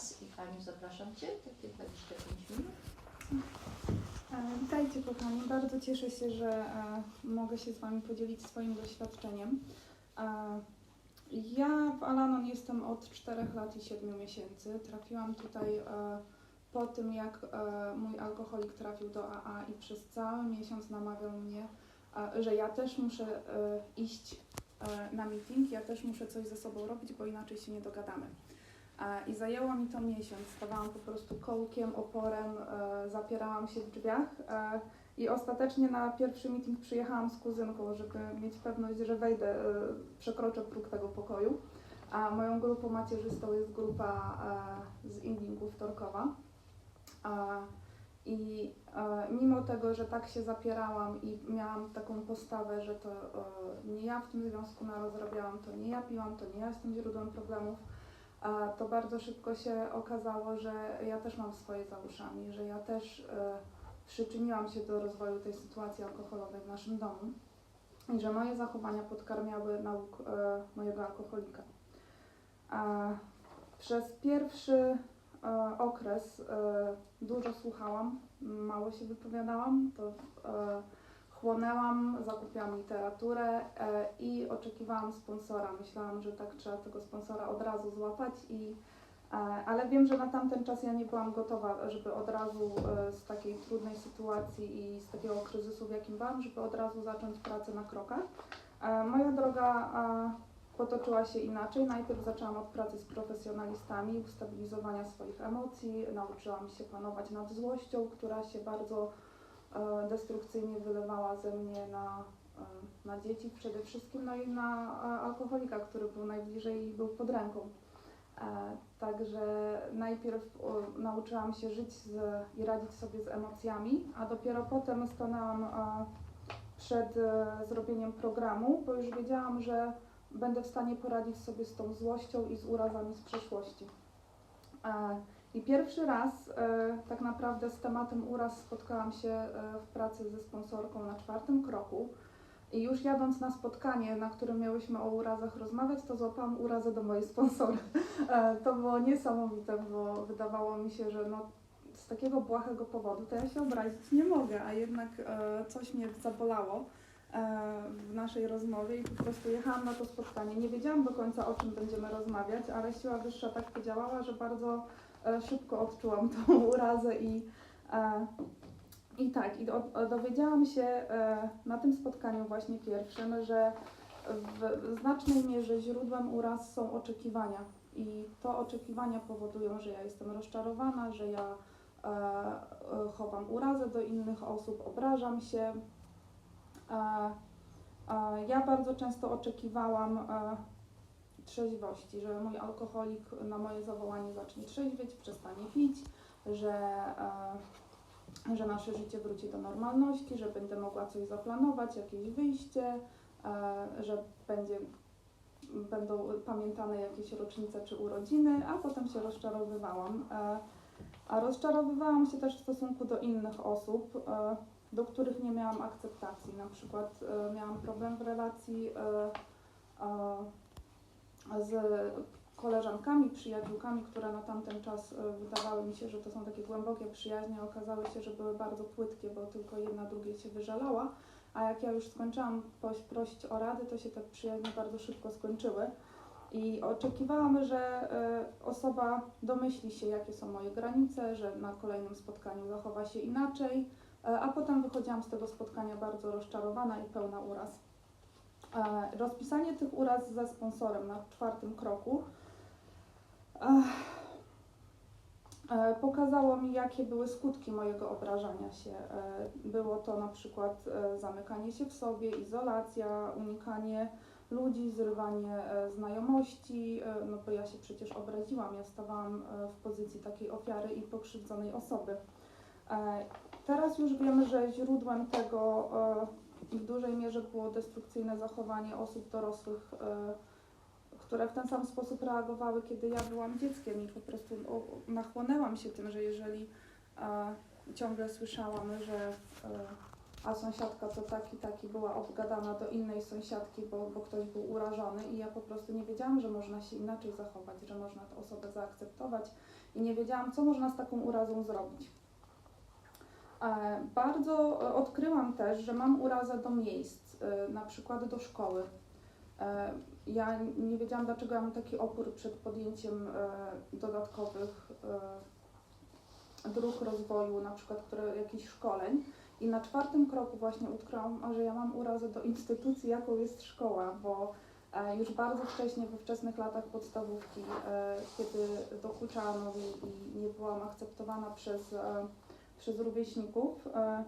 czas i Aniu zapraszam Cię, takie 25 minut. E, Witajcie kochani, bardzo cieszę się, że e, mogę się z Wami podzielić swoim doświadczeniem. E, ja w Alanon jestem od 4 lat i 7 miesięcy. Trafiłam tutaj po tym, jak mój alkoholik trafił do AA i przez cały miesiąc namawiał mnie, że ja też muszę iść na meeting, ja też muszę coś ze sobą robić, bo inaczej się nie dogadamy. E, I zajęło mi to miesiąc. Stawałam po prostu kołkiem, oporem, e, zapierałam się w drzwiach. E, I ostatecznie na pierwszy meeting przyjechałam z kuzynką, żeby mieć pewność, że wejdę, przekroczę próg tego pokoju. A moją grupą macierzystą jest grupa z Indii Wtorkowa. E, I mimo tego, że tak się zapierałam i miałam taką postawę, że to nie ja w tym związku narozrabiałam, to nie ja piłam, to nie ja jestem źródłem problemów, a to bardzo szybko się okazało, że ja też mam swoje za uszami, że ja też e, przyczyniłam się do rozwoju tej sytuacji alkoholowej w naszym domu i że moje zachowania podkarmiały nauk e, mojego alkoholika. A przez pierwszy e, okres dużo słuchałam, mało się wypowiadałam, to chłonęłam, zakupiłam literaturę e, i oczekiwałam sponsora. Myślałam, że tak trzeba tego sponsora od razu złapać i e, ale wiem, że na tamten czas ja nie byłam gotowa, żeby od razu e, z takiej trudnej sytuacji i z takiego kryzysu, w jakim byłam, żeby od razu zacząć pracę na krokach. Moja droga potoczyła się inaczej. Najpierw zaczęłam od pracy z profesjonalistami, ustabilizowania swoich emocji. Nauczyłam się panować nad złością, która się bardzo destrukcyjnie wylewała ze mnie na, e, na dzieci przede wszystkim, no i na e, alkoholika, który był najbliżej i był pod ręką. E, Także najpierw nauczyłam się żyć z, i radzić sobie z emocjami, a dopiero potem stanęłam e, przed e, zrobieniem programu, bo już wiedziałam, że będę w stanie poradzić sobie z tą złością i z urazami z przeszłości. I pierwszy raz e, tak naprawdę z tematem uraz spotkałam się e, w pracy ze sponsorką na czwartym kroku. I już jadąc na spotkanie, na którym miałyśmy o urazach rozmawiać, to złapałam urazę do mojej sponsory. E, To było niesamowite, bo wydawało mi się, że no, z takiego błahego powodu to ja się obrazić nie mogę, a jednak coś mnie zabolało w naszej rozmowie i po prostu jechałam na to spotkanie. Nie wiedziałam do końca o czym będziemy rozmawiać, ale siła wyższa tak podziałała, że bardzo szybko odczułam tą urazę i, e, i tak, i do, dowiedziałam się e, na tym spotkaniu właśnie pierwszym, że w znacznej mierze źródłem uraz są oczekiwania i to oczekiwania powodują, że ja jestem rozczarowana, że ja e, e, chowam urazę do innych osób, obrażam się. E, e, ja bardzo często oczekiwałam e, trzeźwości, że mój alkoholik na moje zawołanie zacznie trzeźwieć, przestanie pić, że, e, że nasze życie wróci do normalności, że będę mogła coś zaplanować, jakieś wyjście, e, że będzie, będą pamiętane jakieś rocznice czy urodziny, a potem się rozczarowywałam. E, a rozczarowywałam się też w stosunku do innych osób, do których nie miałam akceptacji. Na przykład miałam problem w relacji z koleżankami, przyjaciółkami, które na tamten czas e, wydawały mi się, że to są takie głębokie przyjaźnie, okazały się, że były bardzo płytkie, bo tylko jedna drugiej się wyżalała. A jak ja już skończyłam prosić o rady, to się te przyjaźnie bardzo szybko skończyły. I oczekiwałam, że e, osoba domyśli się, jakie są moje granice, że na kolejnym spotkaniu zachowa się inaczej, e, a potem wychodziłam z tego spotkania bardzo rozczarowana i pełna uraz. E, Rozpisanie tych uraz ze sponsorem na czwartym kroku ech, e, pokazało mi, jakie były skutki mojego obrażania się. E, Było to na przykład e, zamykanie się w sobie, izolacja, unikanie ludzi, zrywanie e, znajomości, e, no bo ja się przecież obraziłam, ja stawałam e, w pozycji takiej ofiary i pokrzywdzonej osoby. E, Teraz już wiemy, że źródłem tego e, w dużej mierze było destrukcyjne zachowanie osób dorosłych, e, które w ten sam sposób reagowały, kiedy ja byłam dzieckiem i po prostu nachłonęłam się tym, że jeżeli e, ciągle słyszałam, że e, a sąsiadka to taki, taki była obgadana do innej sąsiadki, bo, bo ktoś był urażony i ja po prostu nie wiedziałam, że można się inaczej zachować, że można tę osobę zaakceptować i nie wiedziałam, co można z taką urazą zrobić. E, Bardzo e, odkryłam też, że mam urazę do miejsc, e, na przykład do szkoły. Ja nie wiedziałam, dlaczego ja mam taki opór przed podjęciem dodatkowych dróg rozwoju, na przykład które, jakichś szkoleń. I na czwartym kroku właśnie odkryłam, że ja mam urazę do instytucji, jaką jest szkoła, bo już bardzo wcześnie, we wczesnych latach podstawówki, kiedy dokuczano mi i nie byłam akceptowana przez, przez rówieśników, e,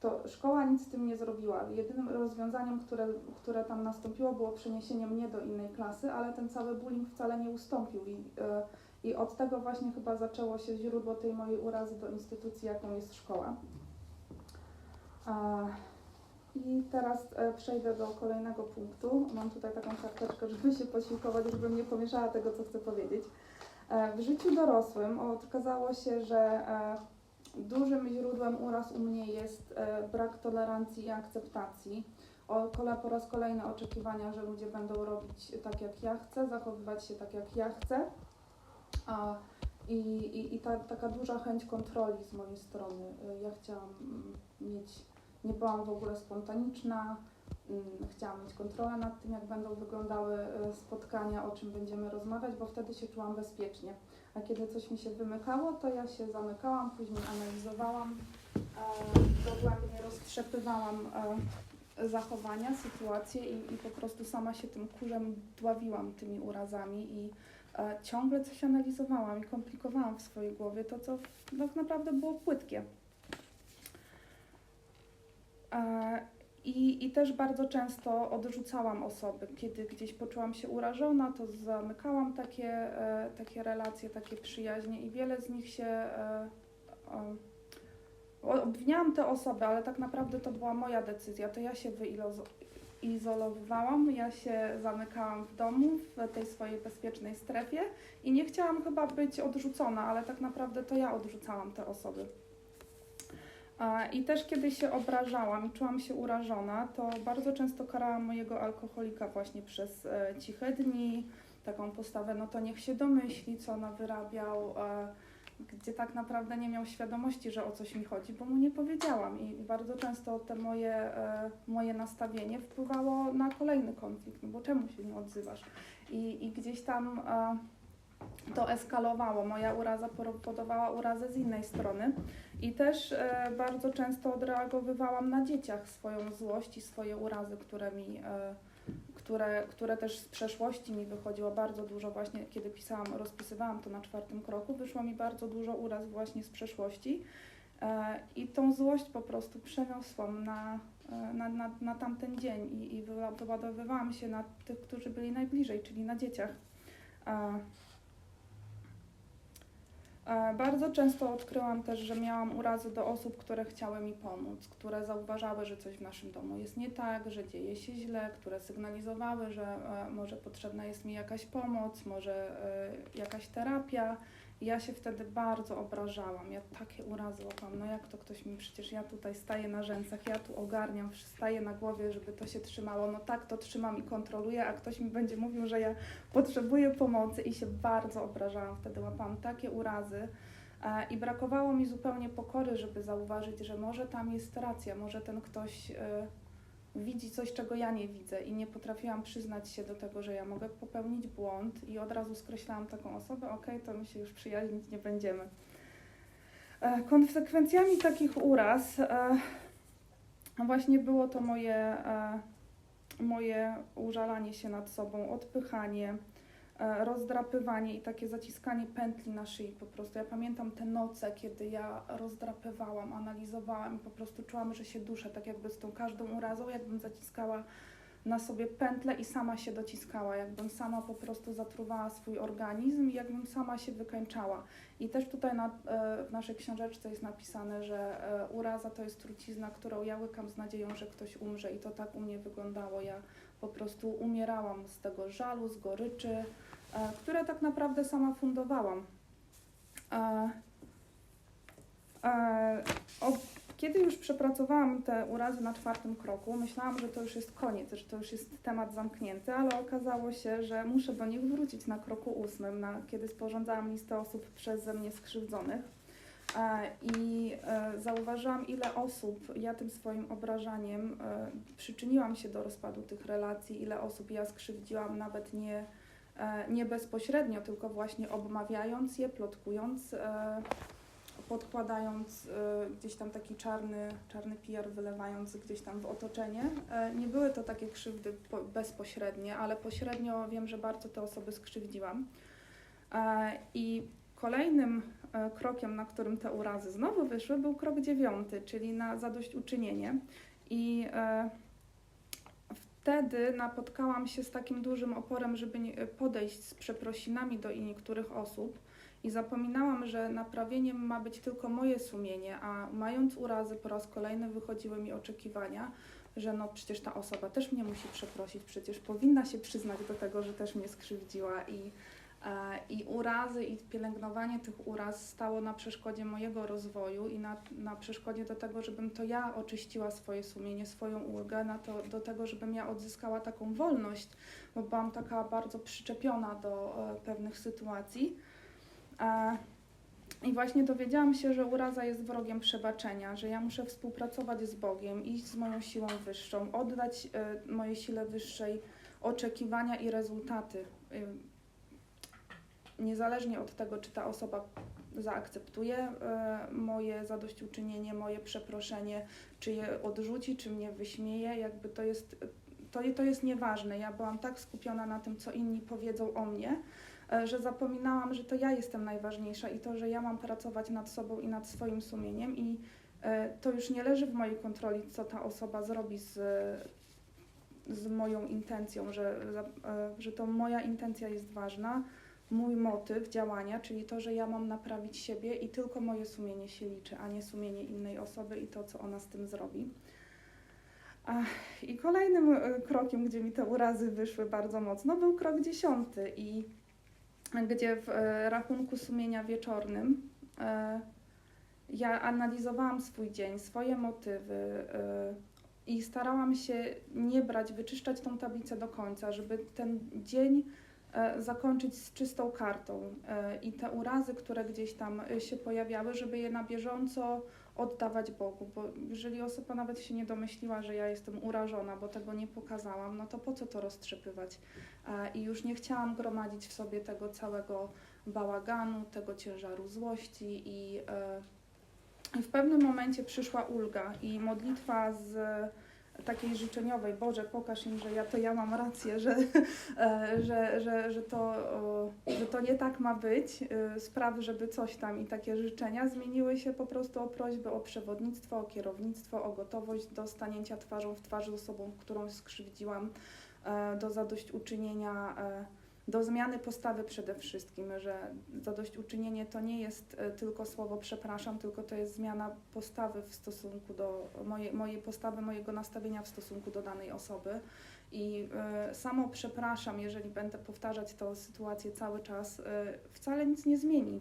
to szkoła nic z tym nie zrobiła. Jedynym rozwiązaniem, które, które tam nastąpiło, było przeniesienie mnie do innej klasy, ale ten cały bullying wcale nie ustąpił. I, e, i od tego właśnie chyba zaczęło się źródło tej mojej urazy do instytucji, jaką jest szkoła. I teraz e, przejdę do kolejnego punktu. Mam tutaj taką karteczkę, żeby się posiłkować, żebym nie pomieszała tego, co chcę powiedzieć. W życiu dorosłym okazało się, że dużym źródłem uraz u mnie jest e, brak tolerancji i akceptacji. Po raz kolejny oczekiwania, że ludzie będą robić tak, jak ja chcę, zachowywać się tak, jak ja chcę. A, I i, i ta, taka duża chęć kontroli z mojej strony. E, Ja chciałam mm, mieć, nie byłam w ogóle spontaniczna, mm, chciałam mieć kontrolę nad tym, jak będą wyglądały e, spotkania, o czym będziemy rozmawiać, bo wtedy się czułam bezpiecznie. A kiedy coś mi się wymykało, to ja się zamykałam, później analizowałam, e, dogłębnie roztrzepywałam e, zachowania, sytuacje i, i po prostu sama się tym kurzem dławiłam tymi urazami i e, ciągle coś analizowałam i komplikowałam w swojej głowie to, co tak naprawdę było płytkie. I, I też bardzo często odrzucałam osoby. Kiedy gdzieś poczułam się urażona, to zamykałam takie, e, takie relacje, takie przyjaźnie i wiele z nich się. E, obwiniałam te osoby, ale tak naprawdę to była moja decyzja. To ja się wyizolowałam, ja się zamykałam w domu, w tej swojej bezpiecznej strefie i nie chciałam chyba być odrzucona, ale tak naprawdę to ja odrzucałam te osoby. I też kiedy się obrażałam i czułam się urażona, to bardzo często karałam mojego alkoholika właśnie przez e, ciche dni, taką postawę, no to niech się domyśli, co ona wyrabiał, e, gdzie tak naprawdę nie miał świadomości, że o coś mi chodzi, bo mu nie powiedziałam. I bardzo często te moje, e, moje nastawienie wpływało na kolejny konflikt, no bo czemu się nie odzywasz? I, i gdzieś tam to eskalowało. Moja uraza powodowała urazę z innej strony. I też e, bardzo często odreagowywałam na dzieciach swoją złość i swoje urazy, które mi, e, które, które też z przeszłości mi wychodziło bardzo dużo właśnie, kiedy pisałam, rozpisywałam to na czwartym kroku, wyszło mi bardzo dużo uraz właśnie z przeszłości. E, I tą złość po prostu przeniosłam na, e, na, na, na tamten dzień i, i wyła- wyładowywałam się na tych, którzy byli najbliżej, czyli na dzieciach. E, Bardzo często odkryłam też, że miałam urazy do osób, które chciały mi pomóc, które zauważały, że coś w naszym domu jest nie tak, że dzieje się źle, które sygnalizowały, że e, może potrzebna jest mi jakaś pomoc, może e, jakaś terapia. Ja się wtedy bardzo obrażałam. Ja takie urazy łapałam. No jak to ktoś mi, przecież ja tutaj staję na rzęsach, ja tu ogarniam, staję na głowie, żeby to się trzymało. No tak, to trzymam i kontroluję, a ktoś mi będzie mówił, że ja potrzebuję pomocy i się bardzo obrażałam. Wtedy łapałam takie urazy. E, I brakowało mi zupełnie pokory, żeby zauważyć, że może tam jest racja, może ten ktoś e, widzi coś, czego ja nie widzę i nie potrafiłam przyznać się do tego, że ja mogę popełnić błąd i od razu skreślałam taką osobę, okej, to my się już przyjaźnić nie będziemy. E, Konsekwencjami takich uraz e, właśnie było to moje, e, moje użalanie się nad sobą, odpychanie, rozdrapywanie i takie zaciskanie pętli na szyi po prostu. Ja pamiętam te noce, kiedy ja rozdrapywałam, analizowałam i po prostu czułam, że się duszę, tak jakby z tą każdą urazą, jakbym zaciskała na sobie pętlę i sama się dociskała, jakbym sama po prostu zatruwała swój organizm i jakbym sama się wykańczała. I też tutaj na, e, w naszej książeczce jest napisane, że e, uraza to jest trucizna, którą ja łykam z nadzieją, że ktoś umrze i to tak u mnie wyglądało. Ja po prostu umierałam z tego żalu, z goryczy, e, które tak naprawdę sama fundowałam. E, e, kiedy już przepracowałam te urazy na czwartym kroku, myślałam, że to już jest koniec, że to już jest temat zamknięty, ale okazało się, że muszę do nich wrócić na kroku ósmym, na, kiedy sporządzałam listę osób przeze mnie skrzywdzonych. E, I e, zauważyłam, ile osób ja tym swoim obrażaniem e, przyczyniłam się do rozpadu tych relacji, ile osób ja skrzywdziłam, nawet nie, nie bezpośrednio, tylko właśnie obmawiając je, plotkując, podkładając gdzieś tam taki czarny, czarny PR, wylewając gdzieś tam w otoczenie. Nie były to takie krzywdy po- bezpośrednie, ale pośrednio wiem, że bardzo te osoby skrzywdziłam. I kolejnym krokiem, na którym te urazy znowu wyszły, był krok dziewiąty, czyli na zadośćuczynienie. I e, wtedy napotkałam się z takim dużym oporem, żeby podejść z przeprosinami do niektórych osób. I zapominałam, że naprawieniem ma być tylko moje sumienie, a mając urazy po raz kolejny wychodziły mi oczekiwania, że no przecież ta osoba też mnie musi przeprosić, przecież powinna się przyznać do tego, że też mnie skrzywdziła i, e, i urazy i pielęgnowanie tych uraz stało na przeszkodzie mojego rozwoju i na, na przeszkodzie do tego, żebym to ja oczyściła swoje sumienie, swoją ulgę, na to, do tego, żebym ja odzyskała taką wolność, bo byłam taka bardzo przyczepiona do e, pewnych sytuacji. E, I właśnie dowiedziałam się, że uraza jest wrogiem przebaczenia, że ja muszę współpracować z Bogiem, iść z moją siłą wyższą, oddać e, mojej sile wyższej oczekiwania i rezultaty. Niezależnie od tego, czy ta osoba zaakceptuje e, moje zadośćuczynienie, moje przeproszenie, czy je odrzuci, czy mnie wyśmieje, jakby to jest, to, to jest nieważne. Ja byłam tak skupiona na tym, co inni powiedzą o mnie, e, że zapominałam, że to ja jestem najważniejsza i to, że ja mam pracować nad sobą i nad swoim sumieniem i e, to już nie leży w mojej kontroli, co ta osoba zrobi z, z moją intencją, że, że to moja intencja jest ważna, mój motyw działania, czyli to, że ja mam naprawić siebie i tylko moje sumienie się liczy, a nie sumienie innej osoby i to, co ona z tym zrobi. I kolejnym e, krokiem, gdzie mi te urazy wyszły bardzo mocno, był krok dziesiąty i gdzie w e, rachunku sumienia wieczornym e, ja analizowałam swój dzień, swoje motywy i starałam się nie brać, wyczyszczać tą tablicę do końca, żeby ten dzień zakończyć z czystą kartą e, i te urazy, które gdzieś tam e, się pojawiały, żeby je na bieżąco oddawać Bogu, bo jeżeli osoba nawet się nie domyśliła, że ja jestem urażona, bo tego nie pokazałam, no to po co to roztrzepywać? E, I już nie chciałam gromadzić w sobie tego całego bałaganu, tego ciężaru złości e, i w pewnym momencie przyszła ulga i modlitwa z takiej życzeniowej, Boże, pokaż im, że ja to ja mam rację, że, e, że, że, że, to, że to nie tak ma być, e, spraw, żeby coś tam. I takie życzenia zmieniły się po prostu o prośbę o przewodnictwo, o kierownictwo, o gotowość do stanięcia twarzą w twarz z osobą, którą skrzywdziłam, e, do zadośćuczynienia, e, do zmiany postawy przede wszystkim, że zadośćuczynienie to nie jest e, tylko słowo przepraszam, tylko to jest zmiana postawy w stosunku do moje, mojej postawy, mojego nastawienia w stosunku do danej osoby. I e, samo przepraszam, jeżeli będę powtarzać tę sytuację cały czas, e, wcale nic nie zmieni.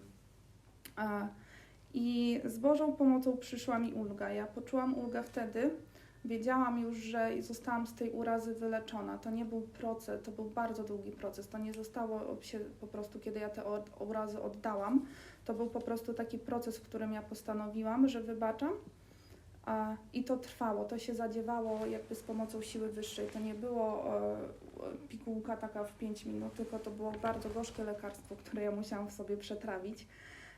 E, I z Bożą pomocą przyszła mi ulga. Ja poczułam ulgę wtedy, wiedziałam już, że zostałam z tej urazy wyleczona. To nie był proces, to był bardzo długi proces. To nie zostało się po prostu, kiedy ja te urazy oddałam. To był po prostu taki proces, w którym ja postanowiłam, że wybaczam. I to trwało, to się zadziewało jakby z pomocą siły wyższej. To nie było e, pigułka taka w 5 minut, tylko to było bardzo gorzkie lekarstwo, które ja musiałam w sobie przetrawić.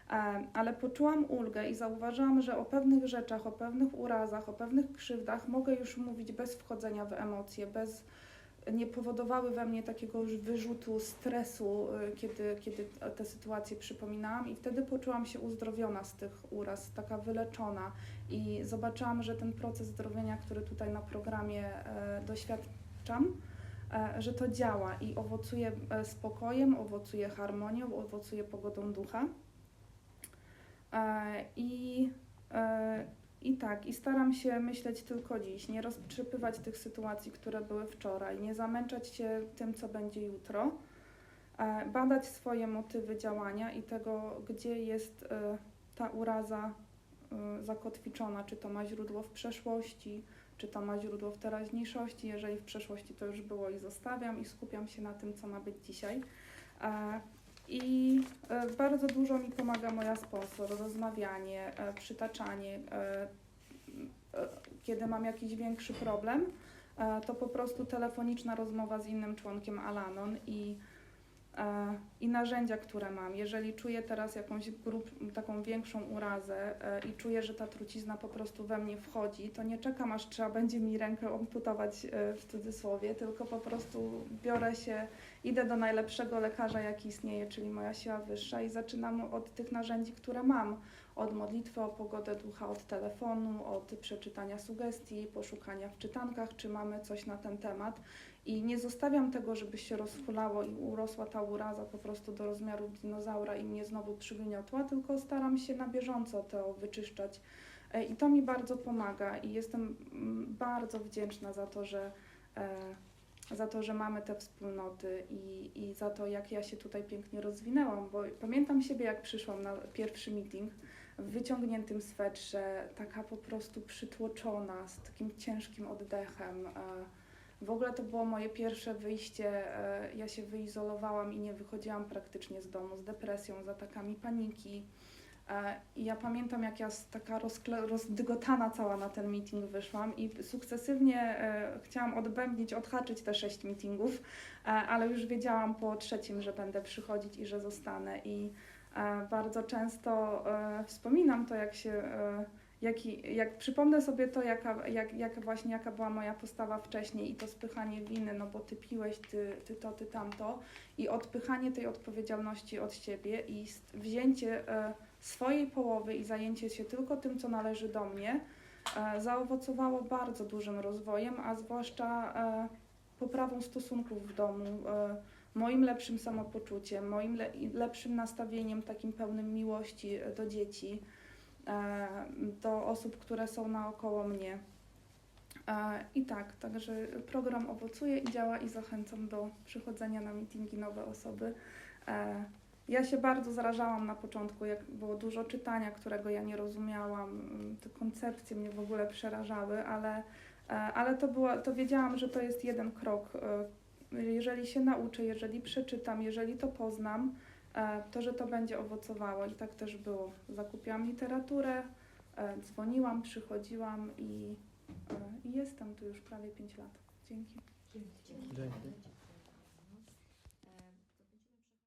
E, ale poczułam ulgę i zauważyłam, że o pewnych rzeczach, o pewnych urazach, o pewnych krzywdach mogę już mówić bez wchodzenia w emocje, bez nie powodowały we mnie takiego już wyrzutu stresu, y, kiedy, kiedy te sytuacje przypominałam i wtedy poczułam się uzdrowiona z tych uraz, taka wyleczona i zobaczyłam, że ten proces zdrowienia, który tutaj na programie e, doświadczam, e, że to działa i owocuje e, spokojem, owocuje harmonią, owocuje pogodą ducha. E, I, e, I tak, i staram się myśleć tylko dziś, nie roztrzepywać tych sytuacji, które były wczoraj, nie zamęczać się tym, co będzie jutro, e, badać swoje motywy działania i tego, gdzie jest ta uraza, zakotwiczona, czy to ma źródło w przeszłości, czy to ma źródło w teraźniejszości. Jeżeli w przeszłości to już było i zostawiam i skupiam się na tym, co ma być dzisiaj. I e, bardzo dużo mi pomaga moja sponsor, rozmawianie, e, przytaczanie. e, Kiedy mam jakiś większy problem, to po prostu telefoniczna rozmowa z innym członkiem Alanon i, i narzędzia, które mam. Jeżeli czuję teraz jakąś grup, taką większą urazę e, i czuję, że ta trucizna po prostu we mnie wchodzi, to nie czekam, aż trzeba będzie mi rękę amputować e, w cudzysłowie, tylko po prostu biorę się, idę do najlepszego lekarza, jaki istnieje, czyli moja siła wyższa i zaczynam od tych narzędzi, które mam. Od modlitwy o pogodę ducha, od telefonu, od przeczytania sugestii, poszukania w czytankach, czy mamy coś na ten temat. I nie zostawiam tego, żeby się rozhulało i urosła ta uraza po prostu do rozmiaru dinozaura i mnie znowu przygniotła, tylko staram się na bieżąco to wyczyszczać. E, I to mi bardzo pomaga i jestem mm, bardzo wdzięczna za to, że, e, za to, że mamy te wspólnoty i, i za to, jak ja się tutaj pięknie rozwinęłam, bo pamiętam siebie, jak przyszłam na pierwszy meeting w wyciągniętym swetrze, taka po prostu przytłoczona, z takim ciężkim oddechem. W ogóle to było moje pierwsze wyjście. e, Ja się wyizolowałam i nie wychodziłam praktycznie z domu z depresją, z atakami paniki. E, I ja pamiętam, jak ja taka rozdygotana cała na ten meeting wyszłam i sukcesywnie e, chciałam odbębnić, odhaczyć te sześć meetingów, ale już wiedziałam po trzecim, że będę przychodzić i że zostanę. I bardzo często wspominam to, jak się. Jaki, jak przypomnę sobie to, jaka, jak, jak właśnie jaka była moja postawa wcześniej i to spychanie winy, no bo ty piłeś, ty, ty to, ty tamto i odpychanie tej odpowiedzialności od siebie i wzięcie e, swojej połowy i zajęcie się tylko tym, co należy do mnie, e, zaowocowało bardzo dużym rozwojem, a zwłaszcza e, poprawą stosunków w domu, moim lepszym samopoczuciem, moim lepszym nastawieniem takim pełnym miłości do dzieci do osób, które są naokoło mnie. E, I tak, także program owocuje i działa i zachęcam do przychodzenia na meetingi nowe osoby. E, Ja się bardzo zarażałam na początku, jak było dużo czytania, którego ja nie rozumiałam. Te koncepcje mnie w ogóle przerażały, ale, e, ale to, było, to wiedziałam, że to jest jeden krok. Jeżeli się nauczę, jeżeli przeczytam, jeżeli to poznam, to że to będzie owocowało. I tak też było. Zakupiłam literaturę, e, dzwoniłam, przychodziłam i, e, i jestem tu już prawie 5 lat. Dzięki. Dzięki. Dzięki.